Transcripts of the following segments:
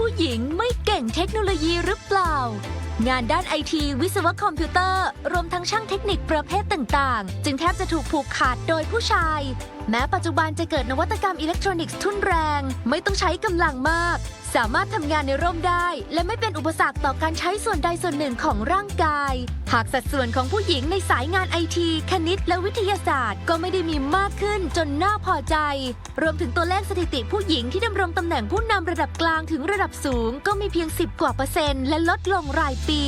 ผู้หญิงไม่เก่งเทคโนโลยีหรือเปล่า งานด้านไอทีวิศวะคอมพิวเตอร์ รวมทั้งช่างเทคนิคประเภทต่างๆ จึงแทบจะถูกผูกขาดโดยผู้ชาย แม้ปัจจุบันจะเกิดนวัตกรรมอิเล็กทรอนิกส์ทุนแรง ไม่ต้องใช้กำลังมาก สามารถทำงานในร่มได้ และไม่เป็นอุปสรรคต่อการใช้ส่วนใดส่วนหนึ่งของร่างกาย หากสัดส่วนของผู้หญิงในสายงานไอทีคณิตและวิทยาศาสตร์ ก็ไม่ได้มีมากขึ้นจนน่าพอใจ รวมถึงตัวเลขสถิติผู้หญิงที่ดำรงตำแหน่งผู้นำระดับกลางถึงระดับสูง ก็มีเพียง 10 กว่าเปอร์เซ็นต์และลดลงรายปี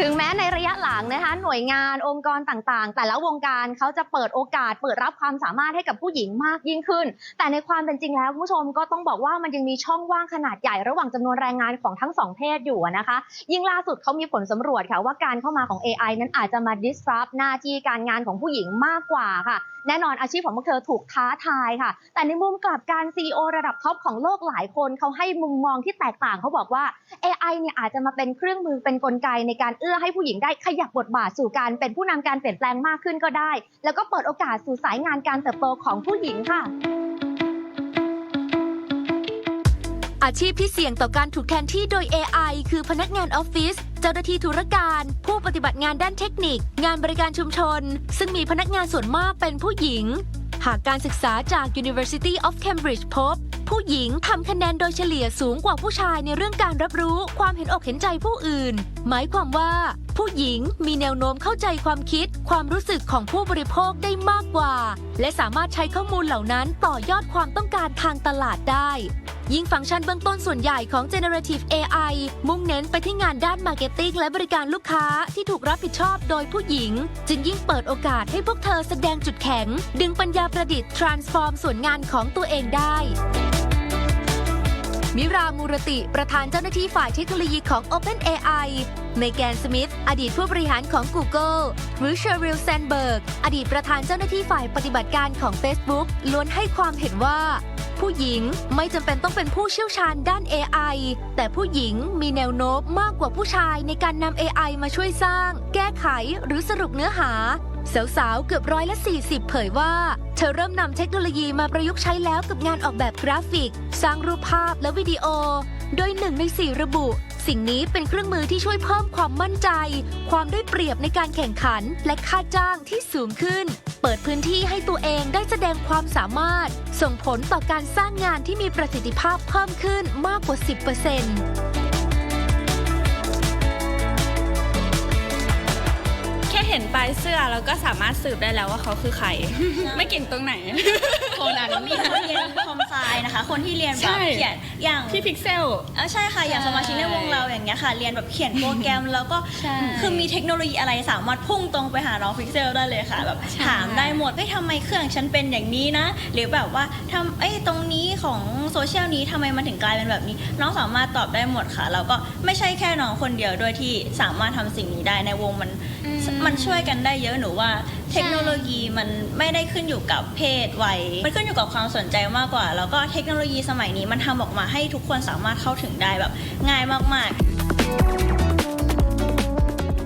ถึงแม้ในระยะหลังนะคะหน่วยงานองค์กรต่างๆ แต่ละวงการเขาจะเปิดโอกาส เปิดรับความสามารถให้กับผู้หญิงมากยิ่งขึ้น แต่ในความเป็นจริงแล้วคุณผู้ชมก็ต้องบอกว่ามันยังมีช่องว่างขนาดใหญ่ระหว่างจำนวนแรงงานของทั้งสองเพศอยู่นะคะ ยิ่งล่าสุดเขามีผลสำรวจค่ะว่าการเข้ามาของ AI นั้นอาจจะมา disrupt หน้าที่การงานของผู้หญิงมากกว่าค่ะ แน่นอนอาชีพของพวกเธอถูกท้าทายค่ะ แต่ในมุมกลับการซีอระดับท็อปของโลกหลายคนเขาให้มุมมองที่แตกต่างเขาบอกว่า AI เนี่ยอาจจะมาเป็นเครื่องมือเป็นกลไกในการเอื้อให้ผู้หญิงได้ขยับบทบาทสู่การเป็นผู้นำการเปลี่ยนแปลงมากขึ้นก็ได้ แล้วก็เปิดโอกาสสู่สายงานการเติบโตของผู้หญิงค่ะ อาชีพที่เสี่ยงต่อการถูกแทนที่โดย AI คือพนักงานออฟฟิศ เจ้าหน้าที่ธุรการ ผู้ปฏิบัติงานด้านเทคนิค งานบริการชุมชน ซึ่งมีพนักงานส่วนมากเป็นผู้หญิง หากการศึกษาจาก University of Cambridge พบ ผู้หญิงทำคะแนนโดยเฉลี่ยสูงกว่าผู้ชายในเรื่องการรับรู้ความเห็นอกเห็นใจผู้อื่น หมายความว่า ผู้หญิงมีแนวโน้มเข้าใจความคิด ความรู้สึกของผู้บริโภคได้มากกว่า และสามารถใช้ข้อมูลเหล่านั้นต่อยอดความต้องการทางตลาดได้ ยิ่งฟังก์ชันเบื้องต้นส่วนใหญ่ของ Generative AI มุ่งเน้นไปที่งานด้าน Marketing และบริการลูกค้าที่ถูกรับผิดชอบโดยผู้หญิง จึงยิ่งเปิดโอกาสให้พวกเธอแสดงจุดแข็ง ดึงปัญญาประดิษฐ์ transform ส่วนงานของตัวเองได้ มิรามูรติ ประธานเจ้าหน้าที่ฝ่ายเทคโนโลยีของ OpenAI เมแกนสมิธ อดีตผู้บริหารของ Google หรือเชอริลแซนเบิร์ก อดีตประธานเจ้าหน้าที่ฝ่ายปฏิบัติการของ Facebook ล้วนให้ความเห็นว่า ผู้หญิงไม่จำเป็นต้องเป็นผู้เชี่ยวชาญด้าน AI แต่ผู้หญิงมีแนวโน้มมากกว่าผู้ชายในการนำ AI มาช่วยสร้าง แก้ไขหรือสรุปเนื้อหา สาวๆ เกือบร้อยละ 40 เผยว่า เธอเริ่มนำเทคโนโลยีมาประยุกต์ใช้แล้วกับงานออกแบบกราฟิก สร้างรูปภาพและวิดีโอ โดยหนึ่งในสี่ระบุ สิ่งนี้เป็นเครื่องมือที่ช่วยเพิ่มความมั่นใจ ความได้เปรียบในการแข่งขัน และค่าจ้างที่สูงขึ้น เปิดพื้นที่ให้ตัวเองได้แสดงความสามารถ ส่งผลต่อการสร้างงานที่มีประสิทธิภาพเพิ่มขึ้นมากกว่า 10%แค่เห็นปลายเสื้อเราก็สามารถสืบได้แล้วว่าเขาคือใคร ไม่เก่งตรงไหนคนนั้นมีคนเรียนคอม ไซนะคะ คนที่เรียนแบบใช่เขียนอย่างพี่พิกเซล เออใช่ค่ะอย่างสมาชิกในวงเราอย่างเงี้ยค่ะ เรียนแบบเขียนโปรแกรม แล้วก็ใช่คือมีเทคโนโลยีอะไรสามารถพุ่งตรงไปหาน้องพิกเซลได้เลยค่ะแบบใช่ ถามได้หมดเอ้ยทำไมเครื่องฉันเป็นอย่างนี้นะ หรือแบบว่าทำเอ้ยตรงนี้ของโซเชียลนี้ทำไมมันถึงกลายเป็นแบบนี้ น้องสามารถตอบได้หมดค่ะ แล้วก็ไม่ใช่แค่น้องคนเดียวด้วยที่สามารถทำสิ่งนี้ได้ในวงมันมันช่วยกันได้เยอะหนูว่า เทคโนโลยีมันไม่ได้ขึ้นอยู่กับเพศวัยมันขึ้นอยู่กับความสนใจมากกว่าแล้วก็เทคโนโลยีสมัยนี้มันทำออกมาให้ทุกคนสามารถเข้าถึงได้แบบง่ายมากๆ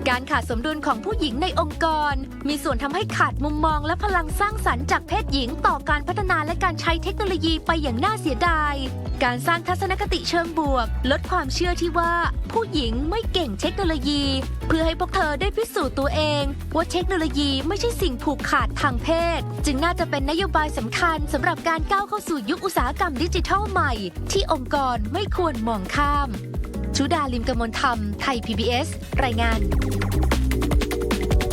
การขาดสมดุลของผู้หญิงในองค์กร มีส่วนทำให้ขาดมุมมองและพลังสร้างสรรค์จากเพศหญิงต่อการพัฒนาและการใช้เทคโนโลยีไปอย่างน่าเสียดาย การสร้างทัศนคติเชิงบวก ลดความเชื่อที่ว่า ผู้หญิงไม่เก่งเทคโนโลยี เพื่อให้พวกเธอได้พิสูจน์ตัวเอง ว่าเทคโนโลยีไม่ใช่สิ่งผูกขาดทางเพศ จึงน่าจะเป็นนโยบายสำคัญสำหรับการก้าวเข้าสู่ยุคอุตสาหกรรมดิจิทัลใหม่ ที่องค์กรไม่ควรมองข้าม ชุดาลิมกมลธรรม ไทย PBS รายงาน